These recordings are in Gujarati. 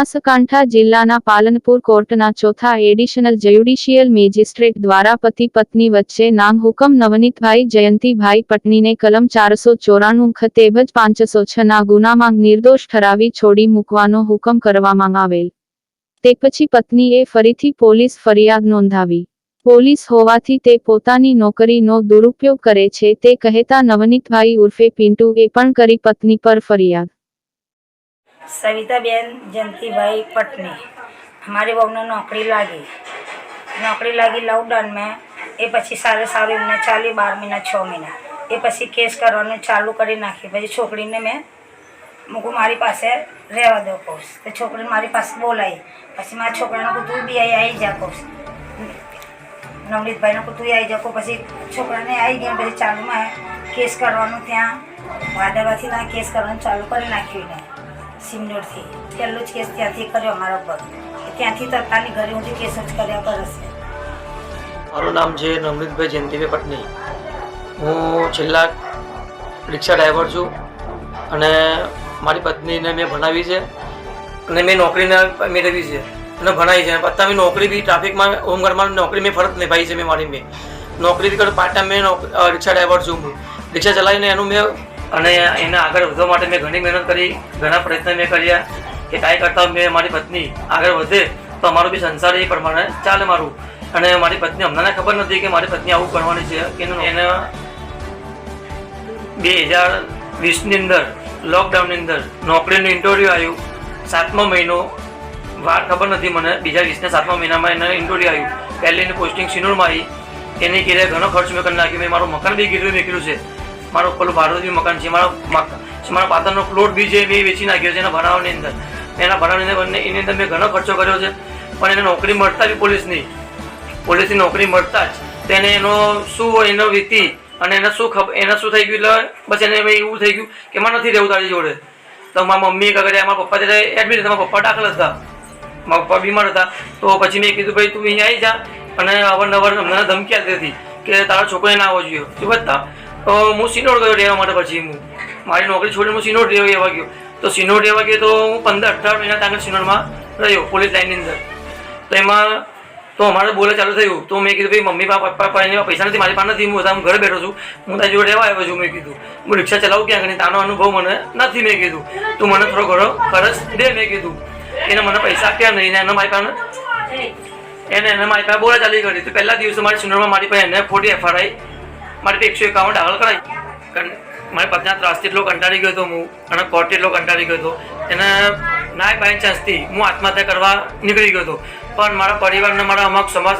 બનાસકાંઠા જિલ્લાના પાલનપુર કોર્ટના ચોથા એડિશનલ જ્યુડિશિયલ મેજિસ્ટ્રેટ દ્વારા પતિ પત્ની વચ્ચે નામ હુકમ નવનીતભાઈ જયંતિભાઈ પટનીને કલમ ચારસો ચોરાણું ખતેબજ પાંચસો છ ના ગુનામાં નિર્દોષ ઠરાવી છોડી મૂકવાનો હુકમ કરવામાં આવેલ. તે પછી પત્નીએ ફરીથી પોલીસ ફરિયાદ નોંધાવી. પોલીસ હોવાથી તે પોતાની નોકરીનો દુરુપયોગ કરે છે તે કહેતા નવનીતભાઈ ઉર્ફે પિન્ટુએ પણ કરી પત્ની પર ફરિયાદ. સવિતાબેન જયંતિભાઈ પટની हमारी બહુને નોકરી લાગી નોકરી લાગી લોકડાઉન મેં એ પછી સારું સારું એમને ચાલી બાર મહિના છ મહિના એ પછી કેસ કરવાનું ચાલુ કરી નાખી પછી છોકરીને મેં મૂકું મારી પાસે રહેવા દો કહું તો છોકરીને મારી પાસે બોલાવી પછી મારા છોકરાને કહું તું બી અહીં આવી જા કહું નવનીતભાઈને કહું તું આવી જા કહું પછી છોકરાને આવી ગયા પછી ચાલુમાં કેસ કરવાનું ત્યાં વાદળવાથી ત્યાં કેસ કરવાનું ચાલુ કરી નાખ્યું એને સિમનોરથી પહેલો જ કેસ ત્યાંથી કર્યો અમારા પર ત્યાંથી તતાની ઘરે ઊંધી કેસ જ કર્યા પર હશે મારું નામ છે નવનીતભાઈ જયંતિભાઈ પટની. હું છેલ્લા રિક્ષા ડ્રાઈવર છું અને મારી પત્નીને મેં ભણાવી છે અને મેં નોકરીને મેળવી છે. અને ભણાવી છે. અત્યારે મેં નોકરી બી ટ્રાફિકમાં, હોમગાર્ડમાં નોકરી મેં ફરજ નિભાવી છે મેં મારી મેં. નોકરી કરું પાર્ટ ટાઈમ મેં રિક્ષા ડ્રાઈવર છું હું. રિક્ષા ચલાવીને એનું મેં અને એને આગળ વધવા માટે મેં ઘણી મહેનત કરી, ઘણા પ્રયત્ન મેં કર્યા કે કાંઈ કરતાં મેં મારી પત્ની આગળ વધે તો અમારો બી સંસાર એ પ્રમાણે ચાલે મારું. અને મારી પત્ની હમણાં ખબર નથી કે મારી પત્ની આવું કરવાની છે કે એનું બે હજાર વીસની અંદર લોકડાઉનની અંદર નોકરીનું ઇન્ટરવ્યૂ આવ્યું સાતમો મહિનો, વાર ખબર નથી મને બીજા વીસના સાતમા મહિનામાં એને ઇન્ટરવ્યૂ આવ્યું પહેલી એની પોસ્ટિંગ સિનોરમાં આવી એની કિરે ઘણો ખર્ચ મેં કરી નાખ્યો, મેં મારું મકાન બી ગીરવી મેક્યું છે. મારું પેલું ભાડું મકાન છે, મારો મારા પાતળનો પ્લોટ બી છે, એ વેચી નાખ્યો છે એના ભરાવાની અંદર. એના ભરાવાની અંદર એની અંદર મેં ઘણો ખર્ચો કર્યો છે, પણ એને નોકરી મળતા બી પોલીસની. પોલીસની નોકરી મળતા જ. તેને એનો શું એનો વીતી અને એને શું ખબર એને શું થઈ ગયું, એટલે બસ એને એવું થઈ ગયું કે એમાં નથી રહેવું તારી જોડે. તો મારા મમ્મી કગરે મારા પપ્પા ત્યારે એડમિટ હતા, મારા પપ્પા દાખલ હતા. મારા પપ્પા બીમાર હતા. તો પછી મેં કીધું, ભાઈ, તું અહીંયા આવી જા. અને અવારનવાર અમને ધમકી આપતી હતી કે તારો છોકરો ના આવવો જોઈએ. શું બતા હું સિનોર ગયો રહેવા માટે પછી હું. મારી નોકરી છોડીને હું સિનોર રહેવા ગયો. તો સિનોર રહેવા ગયો તો હું પંદર અઢાર મહિના ત્યાં સિનોરમાં રહ્યો, પોલીસ લાઇનની અંદર. તો એમાં તો અમારે બોલે ચાલુ થયું. તો મેં કીધું, ભાઈ, મમ્મી, પપ્પા પપ્પા એના પૈસા નથી, મારી પાસે નથી. હું બધા ઘરે બેઠો છું. હું તારી જોડે રહેવા આવ્યો છું, મેં કીધું. હું રિક્ષા ચલાવું ક્યાં આગળ તાનો અનુભવ મને નથી, મેં કીધું. તું મને થોડો ઘણો ખર્ચ દે, મેં કીધું. એને મને પૈસા આપ્યા નહીં. એને મારી પાસે એને એને મારી પાસે બોલા ચાલી કરી તો પહેલા દિવસે મારી સુનરમાં મારી પાસે એને ખોટી એફઆરઆઈ મારી એકસો એકાવન દાખલ કરાઈ. મારે પત્ના ત્રાસથી એટલો કંટાળી ગયો હતો હું, અને કોર્ટ એટલો કંટાળી ગયો હતો. એને ના બાય ચાન્સથી હું આત્મહત્યા કરવા નીકળી ગયો હતો. પણ મારા પરિવારને મારા અમુક સમાજ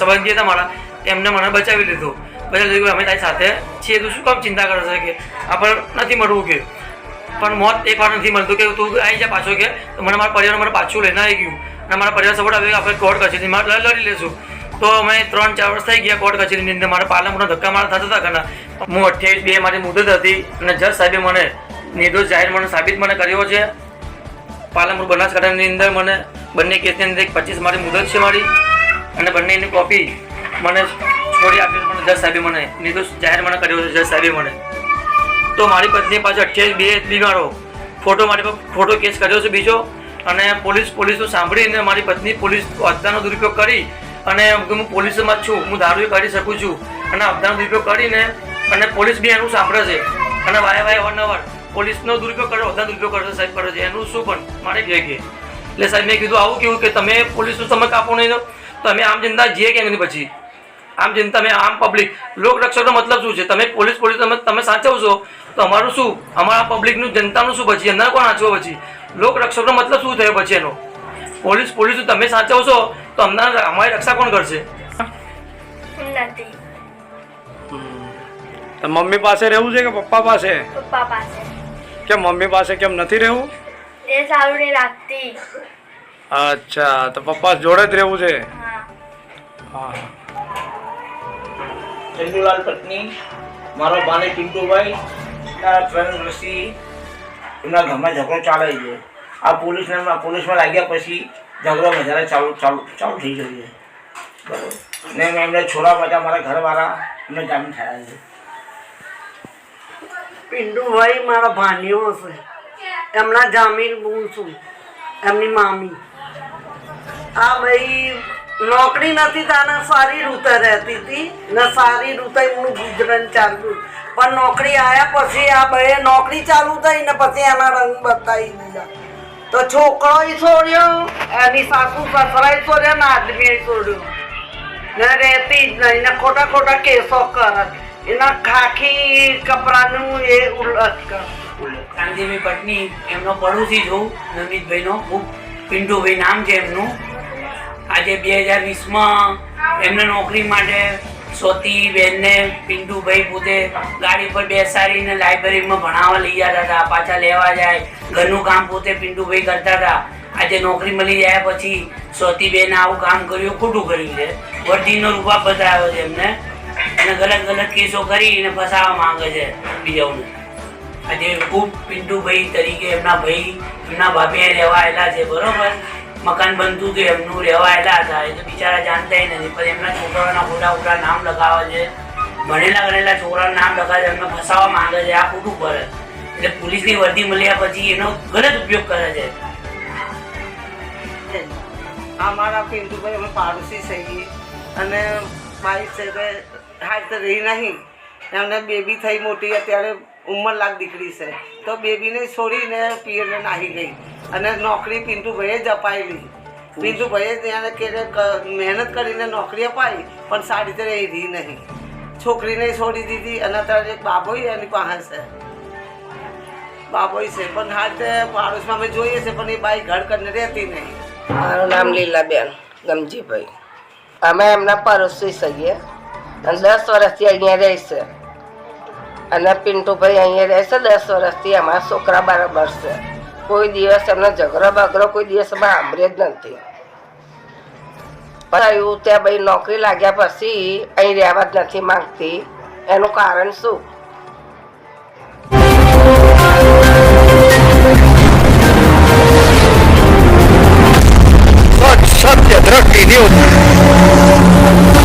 સંબંધી હતા મારા, એમને મને બચાવી લીધો. બચાવી લીધું અમે તારી સાથે છીએ, તું શું કામ ચિંતા કરે છે કે આપણે નથી મળવું કે? પણ મોત એક વાર નથી મળતું કે તું આવી જા પાછો કે મને મારા પરિવાર મને પાછું લઈને આવી ગયું. અને મારા પરિવાર સપોર્ટ આવી ગયો આપણે કોર્ટ કરશે મારે લડી લેશું તો અમે ત્રણ ચાર વર્ષ થઈ ગયા કોર્ટ કચેરીની અંદર. મારા પાલનપુરના ધક્કા મારા થતા હતા ઘણા હું અઠ્યાવીસ બે મારી મુદત હતી અને જજ સાહેબે મને નિર્દોષ જાહેર મને સાબિત મને કર્યો છે. પાલનપુર બનાસકાંઠાની અંદર મને બંને કેસની અંદર એક પચીસ મારી મુદત છે મારી અને બંનેની કોપી મને છોડી આપી મને જજ સાહેબે મને નિર્દોષ જાહેર મને કર્યો છે, જજ સાહેબે મને. તો મારી પત્ની પાસે અઠ્યાવીસ બે બીમારો. ફોટો મારી પર ખોટો કેસ કર્યો છે બીજો અને પોલીસ પોલીસનું સાંભળીને મારી પત્ની પોલીસ અબ્દાનો દુરુપયોગ કરી અને હું પોલીસમાં જ છું. હું દારૂ કરી શકું છું. અને અબ્દાનો દુરુપયોગ કરીને અને પોલીસ બી એનું સાંભળે છે. અને વાય વાય અવારનવાર પોલીસનો દુરુપયોગ કરો અબ્દાનો દુરુપયોગ કરે સાહેબ, કરે છે. એનું શું પણ? મારે કહે કે, એટલે સાહેબ મેં કીધું આવું કેવું કે તમે પોલીસનું તમે કાપો નહીં તમે આમ જનતા જીએ કે નહીં પછી? આમ જનતા, તમે આમ પબ્લિક લોકરક્ષકનો મતલબ શું છે? તમે પોલીસ પોલીસ, તમે તમે સાચવશો તો અમારું શું? અમારા પબ્લિકનું જનતાનું શું પછી? એના કોણ સાચવો પછી? લોકરક્ષકનો મતલબ શું થયો પછી એનો? પોલીસ પોલીસ તમે સાચવશો તો અમને અમારી રક્ષા કોણ કરશે? નથી. તો મમ્મી પાસે રહેવું છે કે પપ્પા પાસે? પપ્પા પાસે. કેમ મમ્મી પાસે કેમ નથી રહેવું? એ સારું નહીં લાગતી. અચ્છા તો પપ્પા જોડે જ રહેવું છે? હા. હા. ચંદુલાલ પત્ની મારો ભાને ચિંટુભાઈ ફ્રેન્ડ ત્રણ એમના ઘરમાં ઝઘડો ચાલે છે. આ પોલીસ પોલીસમાં લાગ્યા પછી ઝઘડો વધારે ચાલુ ચાલુ ચાલુ થઈ ગયો છે. બરાબર. ને એમને છોરા બધા મારા ઘરવાળા એમને જામીન થયા છે. પિન્ટુભાઈ મારા ભાનીઓ છે. એમના જામીન હું છું. એમની મામી. આ ભાઈ નોકરી નથી તાને સારી રૂતે રહેતી હતી, ને સારી રૂતે એમનું ગુજરાન ચાલ્યું. પણ નોકરી આવ્યા પછી આ ભાઈ નોકરી ચાલુ થઈ ને પછી એના રંગ બતાવી દીધા. તો છોકરોય છોડ્યો? એની સાસુ સસરા છોડ્યો ને આદમી છોડ્યો. ને રહેતી જ નહીં, ને ખોટા ખોટા કેસો કરે. એના ખાખી કપડાનું એ ઉલ્લત કરે. કાંતિભાઈ પટની એમનો પડોશી છું નવનીતભાઈનો હું પિન્ટુભાઈ નામ છે એમનું. આજે બે હજાર વીસમાં એમને નોકરી માટે સ્વતી બેનને, પિન્ટુભાઈ પોતે ગાડી પર બેસાડીને લાઇબ્રેરીમાં ભણાવવા લઈ જતા હતા પાછા લેવા જાય. ઘરનું કામ પોતે પિન્ટુભાઈ કરતા હતા આજે નોકરી મળી જાય પછી સ્વતી બેન આવું કામ કર્યું, ખોટું કર્યું છે. વર્દીનો રૂપા બતાવ્યો છે એમને. અને ગલત ગલત કેસો કરીને ફસાવા માંગે છે બીજાઓને. આજે ખૂબ પિન્ટુભાઈ તરીકે એમના ભાઈ, એમના ભાભી રહેવા આવેલા છે, બરોબર? મકાન બનતું હતું એમનું રહેવા આવેલા હતા, એ તો બિચારા જાણતા નથી. પણ એમના છોકરાઓના ખોટા ખોટા નામ લગાવે છે. ભણેલા ગણેલા છોકરાના નામ લગાવે છે, એમને ફસાવા માંગે છે, આ ખોટું કરે. એટલે પોલીસની વર્દી મળ્યા પછી એનો ગલત ઉપયોગ કરે છે. અમારા પિન્ટુભાઈ, અમે પાડોશી છીએ. અને મારી સાથે હાથ રહી નહીં. એમને બેબી થઈ મોટી, અત્યારે ઉંમર લાખ દીકરી છે. તો બેબીને છોડીને પિયરને નાહી ગઈ. અને નોકરી પિન્ટુભાઈએ જ અપાયેલી. પિન્ટુભાઈએ ત્યાં કે મહેનત કરીને નોકરી અપાવી પણ સારી રીતે એ રહી નહીં. છોકરીને છોડી દીધી અને અત્યારે એક બાબોય એની પાસે છે. બાબોય છે, પણ હાલ તે પાડોશમાં અમે જોઈએ છે, પણ એ બાઈ ઘર કરીને રહેતી નહીં. મારું નામ લીલાબેન ગમજીભાઈ. અમે એમના પડોશી છીએ અને દસ વર્ષથી અહીંયા રહે અને પિન્ટુભાઈ અહીંયા રહેશે દસ વર્ષથી અમારા છોકરા બાર છે. કોઈ દિવસ એમનો ઝઘડો બગડો કોઈ દિવસ અમે સાંભળે જ નથી. થયું ત્યાં ભાઈ નોકરી લાગ્યા પછી અહીં રહેવા જ નથી માંગતી. એનું કારણ શું? સત્ય દ્રષ્ટિ ન્યૂઝ.